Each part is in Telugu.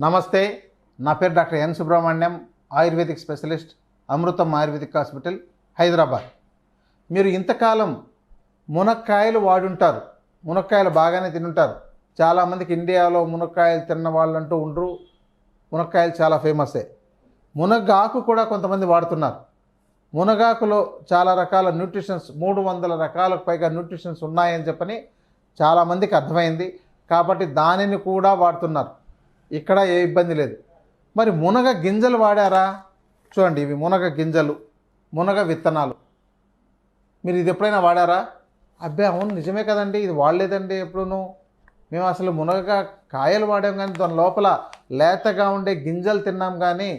నమస్తే నా పేరు doctor N Subrahmanyam ayurvedic specialist Amrutham ayurvedic hospital Hyderabad. మీరు ఇంతకాలం మునక్కాయలు వాడుంటారు మునక్కాయలు బాగానే తినుంటారు. చాలామందికి ఇండియాలో మునక్కాయలు తిన్న వాళ్ళంటూ ఉండరు మునక్కాయలు చాలా ఫేమసే. మునగాకు కూడా కొంతమంది వాడుతున్నారు. మునగాకులో చాలా రకాల న్యూట్రిషన్స్ మూడు వందల రకాలకు పైగా న్యూట్రిషన్స్ ఉన్నాయని చెప్పని చాలామందికి అర్థమైంది. కాబట్టి దానిని కూడా వాడుతున్నారు. ఇక్కడ ఏ ఇబ్బంది లేదు. మరి మునగ గింజలు వాడారా? చూడండి ఇవి మునగ గింజలు మునగ విత్తనాలు. మీరు ఇది ఎప్పుడైనా వాడారా? అబ్బే అవును నిజమే కదండి ఇది వాడలేదండి ఎప్పుడును. మేము అసలు మునగ కాయలు వాడాం కానీ దాని లోపల లేతగా ఉండే గింజలు తిన్నాం కానీ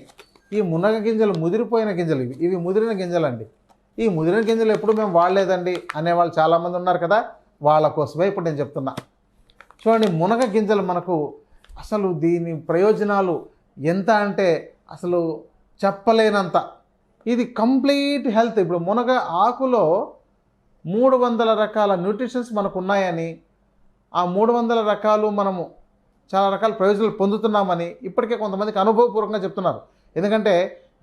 ఈ మునగ గింజలు ముదిరిపోయిన గింజలు ఇవి. ఇవి ముదిరిన గింజలు అండి ఈ ముదిరిన గింజలు ఎప్పుడు మేము వాడలేదండి అనేవాళ్ళు చాలామంది ఉన్నారు కదా వాళ్ళ కోసమే ఇప్పుడు నేను చెప్తున్నా. చూడండి మునగ గింజలు మనకు అసలు దీని ప్రయోజనాలు ఎంత అంటే అసలు చెప్పలేనంత. ఇది కంప్లీట్ హెల్త్. ఇప్పుడు మునగ ఆకులో మూడు వందల రకాల న్యూట్రిషన్స్ మనకు ఉన్నాయని ఆ మూడు వందల రకాలు మనము చాలా రకాల ప్రయోజనాలు పొందుతున్నామని ఇప్పటికే కొంతమందికి అనుభవపూర్వకంగా చెప్తున్నారు. ఎందుకంటే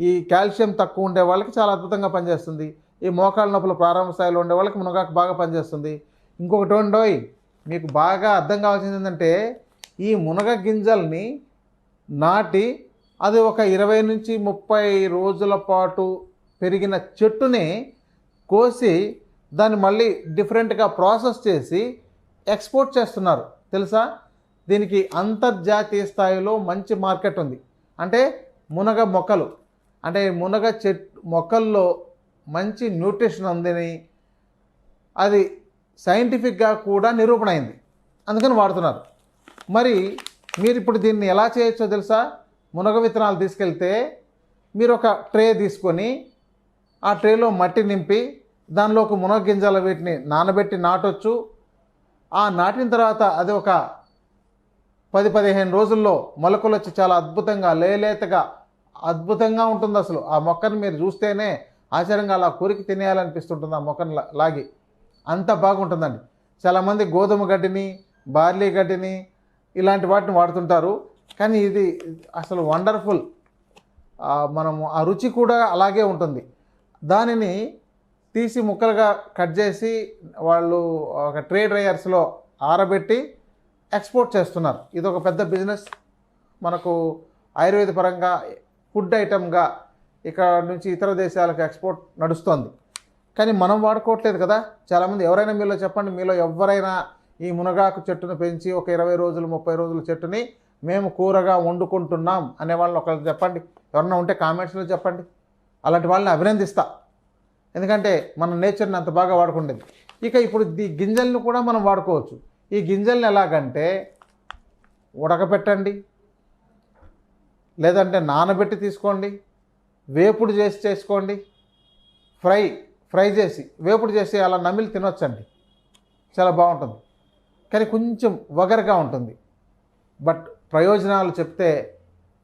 ఈ కాల్షియం తక్కువ ఉండే వాళ్ళకి చాలా అద్భుతంగా పనిచేస్తుంది. ఈ మోకాళ్ళ నొప్పులు ప్రారంభ స్థాయిలో ఉండే వాళ్ళకి మునగాకు బాగా పనిచేస్తుంది. ఇంకొకటి ఉండోయ్ మీకు బాగా అర్థం కావాల్సింది ఏంటంటే ఈ మునగ గింజల్ని నాటి అది ఒక ఇరవై నుంచి ముప్పై రోజుల పాటు పెరిగిన చెట్టుని కోసి దాన్ని మళ్ళీ డిఫరెంట్గా ప్రాసెస్ చేసి ఎక్స్పోర్ట్ చేస్తున్నారు. తెలుసా? దీనికి అంతర్జాతీయ స్థాయిలో మంచి మార్కెట్ ఉంది. అంటే మునగ మొక్కలు. అంటే మునగ చెట్ మొక్కల్లో మంచి న్యూట్రిషన్ ఉందని అది సైంటిఫిక్గా కూడా నిరూపణ అయింది. అందుకని వాడుతున్నారు. మరి మీరు ఇప్పుడు దీన్ని ఎలా చేయొచ్చో తెలుసా? మునగ విత్తనాలు తీసుకెళ్తే మీరు ఒక ట్రే తీసుకొని ఆ ట్రేలో మట్టి నింపి దానిలో ఒక మునగ గింజల వీటిని నానబెట్టి నాటొచ్చు. ఆ నాటిన తర్వాత అది ఒక పది పదిహేను రోజుల్లో మొలకలు వచ్చి చాలా అద్భుతంగా లేలేతగా అద్భుతంగా ఉంటుంది అసలు. ఆ మొక్కను మీరు చూస్తేనే ఆశ్చర్యంగా అలా కొరికి తినేయాలనిపిస్తుంటుంది ఆ మొక్కను లాగి. అంత బాగుంటుందండి. చాలామంది గోధుమ గడ్డిని బార్లీ గడ్డిని ఇలాంటి వాటిని వాడుతుంటారు. కానీ ఇది అసలు వండర్ఫుల్. మనము ఆ రుచి కూడా అలాగే ఉంటుంది. దానిని తీసి ముక్కలుగా కట్ చేసి వాళ్ళు ఒక ట్రే డ్రయర్స్లో ఆరబెట్టి ఎక్స్పోర్ట్ చేస్తున్నారు. ఇది ఒక పెద్ద బిజినెస్. మనకు ఆయుర్వేద పరంగా ఫుడ్ ఐటమ్గా ఇక్కడ నుంచి ఇతర దేశాలకు ఎక్స్పోర్ట్ నడుస్తోంది. కానీ మనం వాడుకోవట్లేదు కదా. చాలామంది ఎవరైనా మీలో చెప్పండి. మీలో ఎవరైనా ఈ మునగాకు చెట్టును పెంచి ఒక ఇరవై రోజులు ముప్పై రోజుల చెట్టుని మేము కూరగా వండుకుంటున్నాం అనే వాళ్ళని ఒకళ్ళు చెప్పండి. ఎవరన్నా ఉంటే కామెంట్స్లో చెప్పండి. అలాంటి వాళ్ళని అభినందిస్తా. ఎందుకంటే మన నేచర్ని అంత బాగా వాడుకుండేది. ఇక ఇప్పుడు ఈ గింజల్ని కూడా మనం వాడుకోవచ్చు. ఈ గింజల్ని ఎలాగంటే ఉడకపెట్టండి. లేదంటే నానబెట్టి తీసుకోండి. వేపుడు చేసి చేసుకోండి. ఫ్రై ఫ్రై చేసి వేపుడు చేసి అలా నమిలి తినొచ్చండి. చాలా బాగుంటుంది. కానీ కొంచెం వగరగా ఉంటుంది. బట్ ప్రయోజనాలు చెప్తే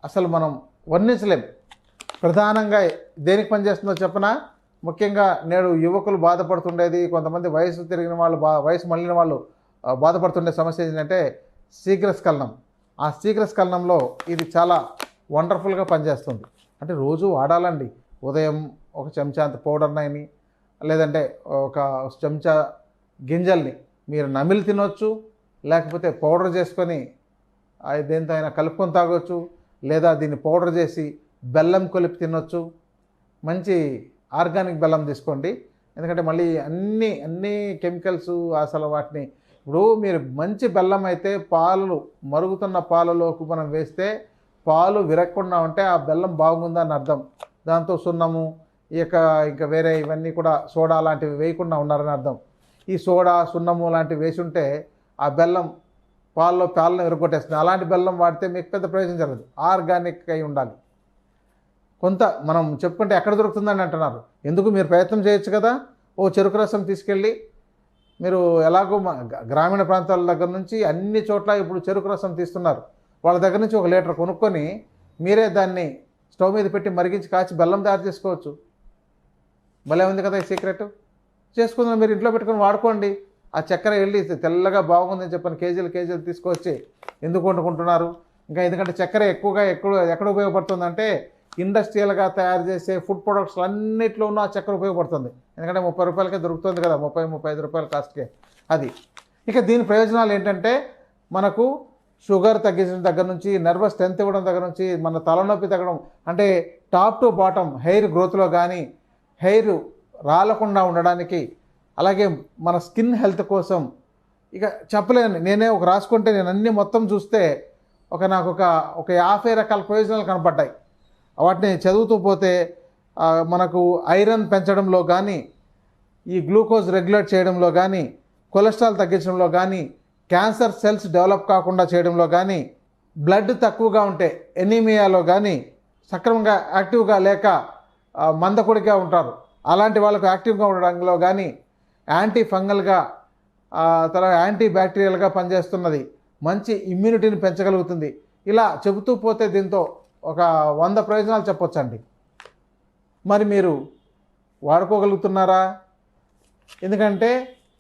అసలు మనం వర్ణించలేం. ప్రధానంగా దేనికి పనిచేస్తుందో చెప్పనా ముఖ్యంగా నేడు యువకులు బాధపడుతుండేది కొంతమంది వయసు తిరిగిన వాళ్ళు బా వయసు మళ్ళిన వాళ్ళు బాధపడుతుండే సమస్య ఏంటంటే శీఘ్రస్ఖలనం. ఆ శీఘ్రస్ఖలనంలో ఇది చాలా వండర్ఫుల్గా పనిచేస్తుంది. అంటే రోజు వాడాలండి. ఉదయం ఒక చెంచా అంత పౌడర్ నైని లేదంటే ఒక చెంచా గింజల్ని మీరు నమిలి తినొచ్చు లేకపోతే పౌడర్ చేసుకొని అది దేంతో అయినా కలుపుకొని తాగొచ్చు లేదా దీన్ని పౌడర్ చేసి బెల్లం కలిపి తినొచ్చు. మంచి ఆర్గానిక్ బెల్లం తీసుకోండి. ఎందుకంటే మళ్ళీ అన్ని అన్ని కెమికల్స్ అసలు వాటిని ఇప్పుడు మీరు మంచి బెల్లం అయితే పాలు మరుగుతున్న పాలలోకి మనం వేస్తే పాలు విరగకుండా ఉంటే ఆ బెల్లం బాగుందని అర్థం. దాంతో సున్నము ఇక ఇంకా వేరే ఇవన్నీ కూడా సోడా లాంటివి వేయకుండా ఉన్నారని అర్థం. ఈ సోడా సున్నము లాంటివి వేసి ఉంటే ఆ బెల్లం పాల్లో పాలను విరగొట్టేస్తుంది అలాంటి బెల్లం వాడితే మీకు పెద్ద ప్రయోజనం జరగదు. ఆర్గానిక్ అయి ఉండాలి. కొంత మనం చెప్పుకుంటే ఎక్కడ దొరుకుతుందని అంటున్నారు. ఎందుకు మీరు ప్రయత్నం చేయొచ్చు కదా? ఓ చెరుకు రసం తీసుకెళ్ళి మీరు ఎలాగో మా గ్రామీణ ప్రాంతాల దగ్గర నుంచి అన్ని చోట్ల ఇప్పుడు చెరుకు రసం తీస్తున్నారు. వాళ్ళ దగ్గర నుంచి ఒక లీటర్ కొనుక్కొని మీరే దాన్ని స్టవ్ మీద పెట్టి మరిగించి కాచి బెల్లం తయారు చేసుకోవచ్చు. భలే ఉంది కదా ఈ సీక్రెట్? చేసుకుందాం మీరు ఇంట్లో పెట్టుకొని వాడుకోండి. ఆ చక్కెర వెళ్ళి తెల్లగా బాగుందని చెప్పని కేజీలు కేజీలు తీసుకొచ్చి ఎందుకు వండుకుంటున్నారు? ఇంకా ఎందుకంటే చక్కెర ఎక్కువగా ఎక్కువ ఎక్కడ ఉపయోగపడుతుందంటే ఇండస్ట్రియల్గా తయారు చేసే ఫుడ్ ప్రొడక్ట్స్ అన్నింటిలోనూ ఆ చక్కెర ఉపయోగపడుతుంది. ఎందుకంటే ముప్పై రూపాయలకే దొరుకుతుంది కదా ముప్పై ముప్పై ఐదు రూపాయల కాస్ట్కే అది. ఇక దీని ప్రయోజనాలు ఏంటంటే మనకు షుగర్ తగ్గించడం దగ్గర నుంచి నర్వస్ స్ట్రెంత్ ఇవ్వడం దగ్గర నుంచి మన తలనొప్పి తగ్గడం అంటే టాప్ టు బాటమ్ హెయిర్ గ్రోత్లో కానీ హెయిర్ రాలకుండా ఉండడానికి అలాగే మన స్కిన్ హెల్త్ కోసం ఇక చెప్పలేను. నేనే ఒక రాసుకుంటే నేను అన్ని మొత్తం చూస్తే ఒక నాకు ఒక ఒక యాభై రకాల ప్రయోజనాలు కనపడ్డాయి. వాటిని చదువుతూ పోతే మనకు ఐరన్ పెంచడంలో కానీ ఈ గ్లూకోజ్ రెగ్యులేట్ చేయడంలో కానీ కొలెస్ట్రాల్ తగ్గించడంలో కానీ క్యాన్సర్ సెల్స్ డెవలప్ కాకుండా చేయడంలో కానీ బ్లడ్ తక్కువగా ఉంటే ఎనీమియాలో కానీ సక్రమంగా యాక్టివ్గా లేక మందకుడిగా మందకొడిగా ఉంటారు. అలాంటి వాళ్ళకు యాక్టివ్గా ఉండడంలో కానీ యాంటీ ఫంగల్గా తర్వాత యాంటీ బ్యాక్టీరియల్గా పనిచేస్తున్నది మంచి ఇమ్యూనిటీని పెంచగలుగుతుంది. ఇలా చెబుతూ పోతే దీంతో ఒక వంద ప్రయోజనాలు చెప్పొచ్చండి. మరి మీరు వాడుకోగలుగుతున్నారా? ఎందుకంటే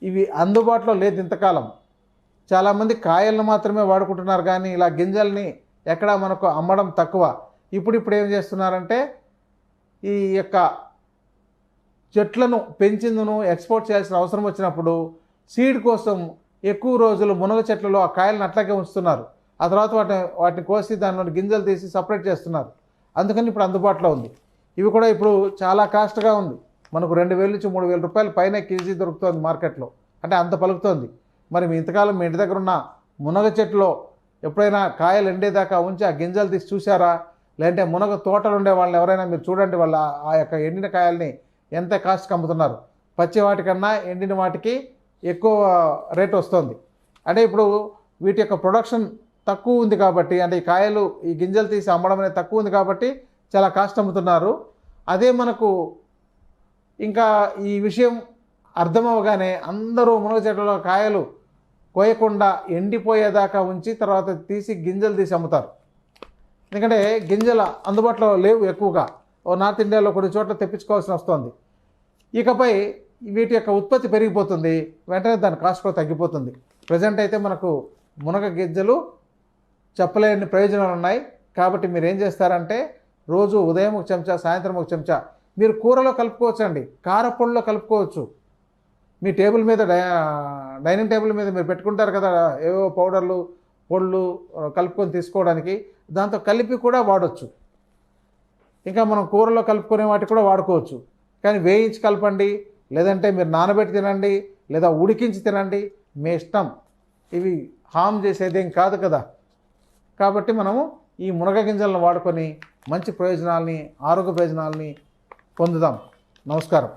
ఇవి అందుబాటులో లేదు ఇంతకాలం. చాలామంది కాయలను మాత్రమే వాడుకుంటున్నారు కానీ ఇలా గింజల్ని ఎక్కడ మనకు అమ్మడం తక్కువ. ఇప్పుడు ఇప్పుడు ఏం చేస్తున్నారంటే ఈ యొక్క చెట్లను పెంచిందును ఎక్స్పోర్ట్ చేయాల్సిన అవసరం వచ్చినప్పుడు సీడ్ కోసం ఎక్కువ రోజులు మునగ చెట్లలో ఆ కాయలను అట్లాగే ఉంచుతున్నారు. ఆ తర్వాత వాటిని వాటిని కోసి దానిలో గింజలు తీసి సపరేట్ చేస్తున్నారు. అందుకని ఇప్పుడు అందుబాటులో ఉంది. ఇవి కూడా ఇప్పుడు చాలా కాస్ట్గా ఉంది. మనకు రెండు వేల నుంచి మూడు వేల రూపాయలు పైన కేజీ దొరుకుతుంది మార్కెట్లో. అంటే అంత పలుకుతోంది. మరి మీ ఇంతకాలం మీ ఇంటి దగ్గర ఉన్న మునగ చెట్టులో ఎప్పుడైనా కాయలు ఎండేదాకా ఉంచి ఆ గింజలు తీసి చూసారా లేదంటే మునగ తోటలు ఉండే వాళ్ళని ఎవరైనా మీరు చూడండి వాళ్ళ ఆ యొక్క ఎండిన కాయల్ని ఎంత కాస్ట్కి అమ్ముతున్నారు? పచ్చి వాటికన్నా ఎండిన వాటికి ఎక్కువ రేట్ వస్తుంది. అంటే ఇప్పుడు వీటి యొక్క ప్రొడక్షన్ తక్కువ ఉంది కాబట్టి అంటే ఈ కాయలు ఈ గింజలు తీసి అమ్మడం అనేది తక్కువ ఉంది కాబట్టి చాలా కాస్ట్ అమ్ముతున్నారు. అదే మనకు ఇంకా ఈ విషయం అర్థమవగానే అందరూ మునగ చెట్లలో కాయలు కోయకుండా ఎండిపోయేదాకా ఉంచి తర్వాత తీసి గింజలు తీసి అమ్ముతారు. ఎందుకంటే గింజలు అందుబాటులో లేవు ఎక్కువగా. ఓ నార్త్ ఇండియాలో కొన్ని చోట్ల తెప్పించుకోవాల్సి వస్తుంది. ఇకపై వీటి యొక్క ఉత్పత్తి పెరిగిపోతుంది. వెంటనే దాని కాస్ట్ కూడా తగ్గిపోతుంది. ప్రజెంట్ అయితే మనకు మునగ గింజలు చెప్పలేని ప్రయోజనాలు ఉన్నాయి. కాబట్టి మీరు ఏం చేస్తారంటే రోజు ఉదయం ఒక చెంచా సాయంత్రం ఒక చెంచా మీరు కూరలో కలుపుకోవచ్చు అండి కారపొడిలో కలుపుకోవచ్చు. మీ టేబుల్ మీద డై డైనింగ్ టేబుల్ మీద మీరు పెట్టుకుంటారు కదా ఏవో పౌడర్లు పొళ్ళు కలుపుకొని తీసుకోవడానికి. దాంతో కలిపి కూడా వాడచ్చు. ఇంకా మనం కూరలో కలుపుకునే వాటికి కూడా వాడుకోవచ్చు. కానీ వేయించి కలపండి లేదంటే మీరు నానబెట్టి తినండి లేదా ఉడికించి తినండి మీ ఇష్టం. ఇవి హామ్ చేసేదేం కాదు కదా. కాబట్టి మనము ఈ మునగ గింజలను వాడుకొని మంచి ప్రయోజనాల్ని ఆరోగ్య ప్రయోజనాల్ని పొందుదాం. నమస్కారం.